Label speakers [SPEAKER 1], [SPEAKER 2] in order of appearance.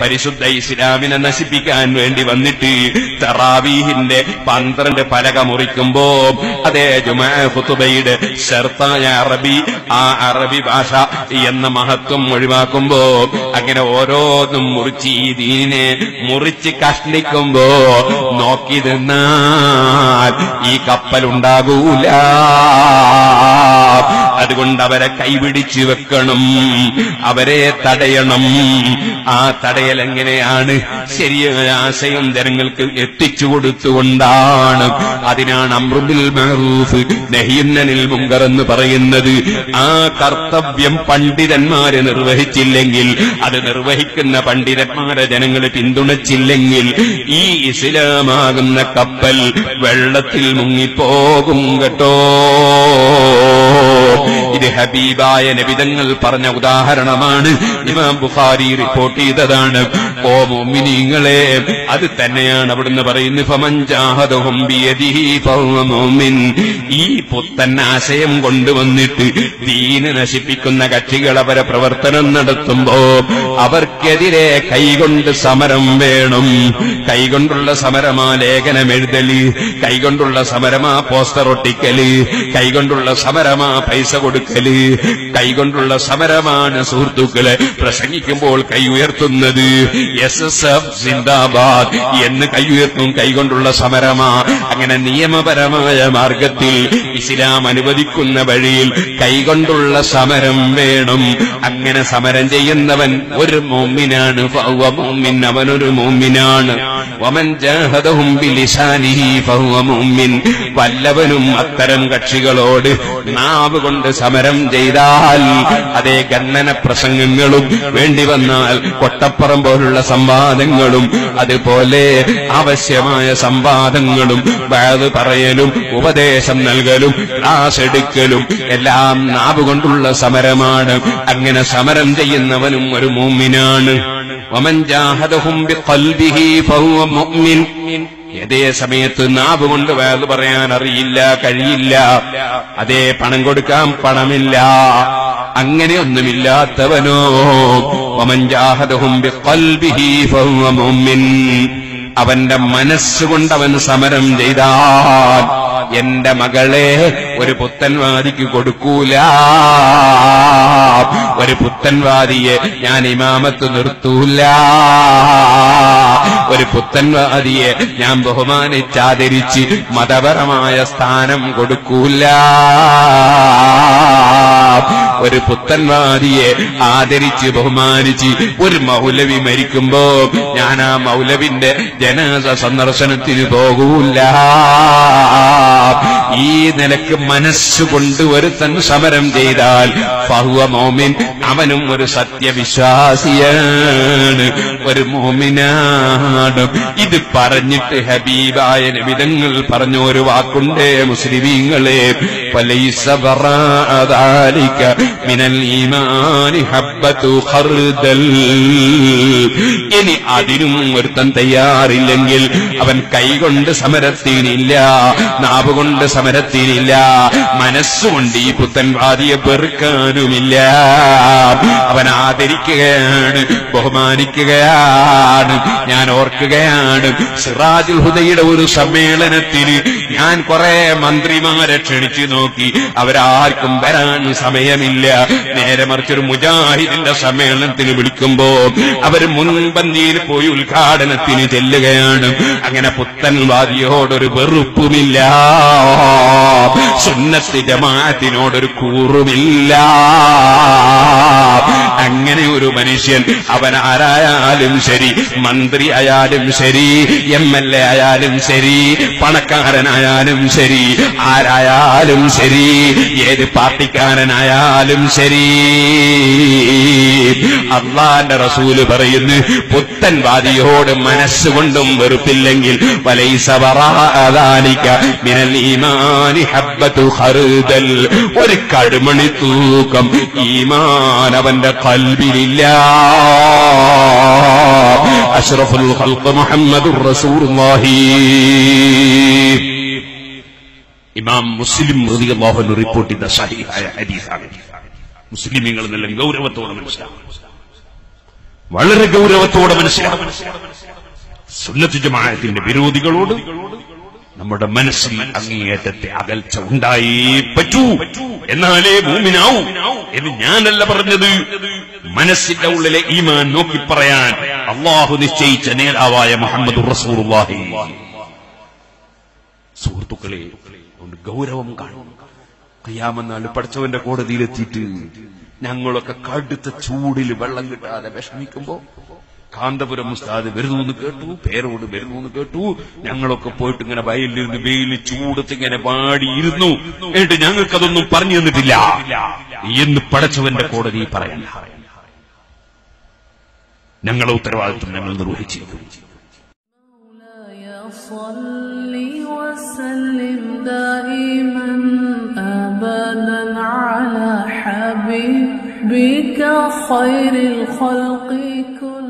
[SPEAKER 1] പരിശുദ്ധ ഇസ്ലാമിനെ നശിപ്പിക്കാൻ വേണ്ടി വന്നിട്ട് തറാവീഹിന്റെ പന്ത്രണ്ട് പലക മുറിക്കുമ്പോ അതേ ജുമാബയുടെ ശർത്തായ അറബി ആ അറബി ഭാഷ എന്ന മഹത്വം ഒഴിവാക്കുമ്പോ അങ്ങനെ ഓരോന്നും മുറിച്ച് ഈ ദീനിനെ മുറിച്ച് കഷ്ണിക്കുമ്പോ നോക്കി നിന്നാൽ ഈ കപ്പലുണ്ടാകൂല. അതുകൊണ്ട് അവരെ കൈപിടിച്ചു വെക്കണം. അവരെ തടയണം. ആ തടയൽ എങ്ങനെയാണ്? ശരിയായ ആശയം ജനങ്ങൾക്ക് എത്തിച്ചു കൊടുത്തുകൊണ്ടാണ്. അതിനാണ് അമൃതിൽ മെഹറൂഫ് നഹിയുന്നനിൽ മുങ്കർ എന്ന് പറയുന്നത്. ആ കർത്തവ്യം പണ്ഡിതന്മാരെ നിർവഹിച്ചില്ലെങ്കിൽ അത് നിർവഹിക്കുന്ന പണ്ഡിതന്മാരെ ജനങ്ങൾ പിന്തുണച്ചില്ലെങ്കിൽ ഈ ഇസ്ലാമാകുന്ന കപ്പൽ വെള്ളത്തിൽ മുങ്ങിപ്പോകും കേട്ടോ. ഇത് ഹബീബായ നബിതങ്ങൾ പറഞ്ഞ ഉദാഹരണമാണ്. ഇമാം ബുഖാരി റിപ്പോർട്ട് ചെയ്തതാണ്. ഓ മോമിനിങ്ങളെ അത് തന്നെയാണ് അവിടുന്ന് പറയുന്നത്. ഈ പുത്തൻ ആശയം കൊണ്ടുവന്നിട്ട് ദീന് നശിപ്പിക്കുന്ന കക്ഷികൾ അവരെ പ്രവർത്തനം നടത്തുമ്പോ അവർക്കെതിരെ കൈകൊണ്ട് സമരം വേണം. കൈകൊണ്ടുള്ള സമരമാ ലേഖനം എഴുതൽ കൈകൊണ്ടുള്ള സമരമാ പോസ്റ്റർ ഒട്ടിക്കൽ കൈകൊണ്ടുള്ള സമരമാ പൈസ കൊടുക്കൽ. കൈകൊണ്ടുള്ള സമരമാണ് സുഹൃത്തുക്കളെ പ്രസംഗിക്കുമ്പോൾ കൈ ഉയർത്തുന്നത്. എസ് എസ് എഫ് സിന്ദാബാദ് എന്ന് കൈ ഉയർത്തും കൈകൊണ്ടുള്ള സമരമാ. അങ്ങനെ നിയമപരമായ മാർഗത്തിൽ ഇസ്ലാം അനുവദിക്കുന്ന വഴിയിൽ കൈകൊണ്ടുള്ള സമരം വേണം. അങ്ങനെ സമരം ചെയ്യുന്നവൻ ഒരു മോമിനാണ്. അവനൊരു മോമിനാണ്. വമൻ ജാഹദഹും വല്ലവനും അത്തരം കക്ഷികളോട് നാവ് കൊണ്ട് സമരം ചെയ്താൽ അതേ ഗണ്ണന പ്രസംഗങ്ങളും വേണ്ടി വന്നാൽ കൊട്ടപ്പുറം പോലുള്ള സംവാദങ്ങളും അതുപോലെ ആവശ്യമായ സംവാദങ്ങളും വയത് പറയലും ഉപദേശം നൽകലും ക്ലാസ് എടുക്കലും എല്ലാം നാവ് കൊണ്ടുള്ള സമരമാണ്. അങ്ങനെ സമരം ചെയ്യുന്നവനും ഒരു മൂമിനാണ്. ജാഹദഹും മുഅ്മിൻ. ഏതേ സമയത്ത് നാവ് കൊണ്ട് വേത് പറയാൻ അറിയില്ല കഴിയില്ല. അതേ പണം കൊടുക്കാൻ പണമില്ല. അങ്ങനെ ഒന്നുമില്ലാത്തവനോ? അവന്റെ മനസ്സുകൊണ്ട് അവൻ സമരം ചെയ്താൽ എന്റെ മകളെ ഒരു പുത്തൻവാദിക്ക് കൊടുക്കൂല. ഒരു പുത്തൻവാദിയെ ഞാൻ ഇമാമത്ത് നിർത്തൂല. ഒരു പുത്തൻവാദിയെ ഞാൻ ബഹുമാനിച്ചാദരിച്ച് മതപരമായ സ്ഥാനം കൊടുക്കൂല. ഒരു പുത്തൻവാദിയെ ആദരിച്ച് ബഹുമാനിച്ച് ഒരു മൗലവി മരിക്കുമ്പോ ഞാൻ ആ മൗലവിന്റെ ജനാസ സന്ദർശനത്തിന് പോകൂല. ഈ നിലയ്ക്ക് മനസ്സുകൊണ്ട് ഒരുത്തൻ സമരം ചെയ്താൽ ഫഹുവ മോമിൻ അവനും ഒരു സത്യവിശ്വാസിയാണ്. ഒരു മോമിനാണ്. ഇത് പറഞ്ഞിട്ട് ഹബീബായ നിമിതങ്ങൾ പറഞ്ഞ ഒരു വാക്കുണ്ട് മുസ്ലിമീങ്ങളെ മിനൽ ഈമാനി ഹബ്ബത്തു ഖർദൽ. ഇനി അതിനും ഒരുത്തൻ തയ്യാറില്ലെങ്കിൽ അവൻ കൈകൊണ്ട് സമരത്തിനില്ല. കൊണ്ട് സമരത്തിനില്ല. മനസ്സുകൊണ്ട് ഈ പുത്തൻവാദിയെ വെറുക്കാനുമില്ല അവൻ ആദരിക്കുകയാണ് ബഹുമാനിക്കുകയാണ് ഞാൻ ഓർക്കുകയാണ്. സിറാജുൽ ഹുദയുടെ ഒരു സമ്മേളനത്തിന് ഞാൻ കുറെ മന്ത്രിമാരെ ക്ഷണിച്ചു നോക്കി. അവരാർക്കും വരാൻ സമയമില്ല. നേരെ മറിച്ചൊരു മുജാഹിദിന്റെ സമ്മേളനത്തിന് വിളിക്കുമ്പോ അവർ മുൻപന്തിയിൽ പോയി ഉദ്ഘാടനത്തിന് ചെല്ലുകയാണ്. അങ്ങനെ പുത്തൻവാദിയോടൊരു വെറുപ്പുമില്ല. സുന്നത്ത് ജമാഅത്തിനോടൊരു കൂറുമില്ല. അങ്ങനെ ഒരു മനുഷ്യൻ അവൻ ആരായാലും ശരി മന്ത്രി ആയാലും ശരി എം എൽ എ ആയാലും ശരി പണക്കാരനായാലും ശരി ആരായാലും ശരി ഏത് പാർട്ടിക്കാരനായാലും ശരി. അള്ളാന്റെ റസൂൽ പറയുന്നു പുത്തൻവാദിയോട് മനസ്സുകൊണ്ടും വെറുപ്പില്ലെങ്കിൽ വലൈസ വറാദാലിക ഒരു കടുമണി തൂക്കം ഈമാൻ അവന്റെ കൽബിലില്ല. അഷ്റഫുൽ മുഹമ്മദ് റസൂലുള്ളാഹി. ഇമാം മുസ്ലിം അൻഹു റിപ്പോർട്ട് ചെയ്ത സഹിഹായ ഹദീസാണ്. മുസ്ലിമീങ്ങൾ നല്ല ഗൗരവത്തോടെ മനസ്സിലാവും വളരെ ഗൗരവത്തോടെ മനസ്സിലാവും സുന്നത്ത് ജമാഅത്തിന്റെ വിരോധികളോട് നമ്മുടെ മനസ്സിൽ അങ്ങേയറ്റത്തെ അകൽച്ച ഉണ്ടായി പറ്റൂ. എന്നാലേ ഭൂമിനാവൂ എന്ന് ഞാനല്ല പറഞ്ഞത്. മനസ്സിന്റെ ഉള്ളിലെ ഈമാൻ നോക്കി പറയാൻ അള്ളാഹു നിശ്ചയിച്ച നേതാവായ മുഹമ്മദ് റസൂർവാഹി സുഹൃത്തുക്കളെ ഗൗരവം കാണും കയ്യാമെന്നാൾ പഠിച്ചവന്റെ കോടതിയിലെത്തിയിട്ട് ഞങ്ങളൊക്കെ കടുത്ത ചൂടിൽ വെള്ളം കിട്ടാതെ വിഷമിക്കുമ്പോ കാന്തപുരം ഉസ്താദ് വരുന്നു എന്ന് കേട്ടു പേരോട് വരുന്നു എന്ന് കേട്ടു ഞങ്ങളൊക്കെ പോയിട്ട് ഇങ്ങനെ വയലിലിരുന്ന് വെയില് ചൂടത്ത് ഇങ്ങനെ പാടിയിരുന്നു എന്നിട്ട് ഞങ്ങൾക്കതൊന്നും പറഞ്ഞു തന്നിട്ടില്ല എന്ന് പടച്ചവന്റെ കോടതി പറയണ്ട ഞങ്ങളെ ഉത്തരവാദിത്വം ഞങ്ങൾ നിർവഹിച്ചിരിക്കുന്നു
[SPEAKER 2] مولاي صل وسلم دائما ابدا على حبيبك خير الخلق كلهم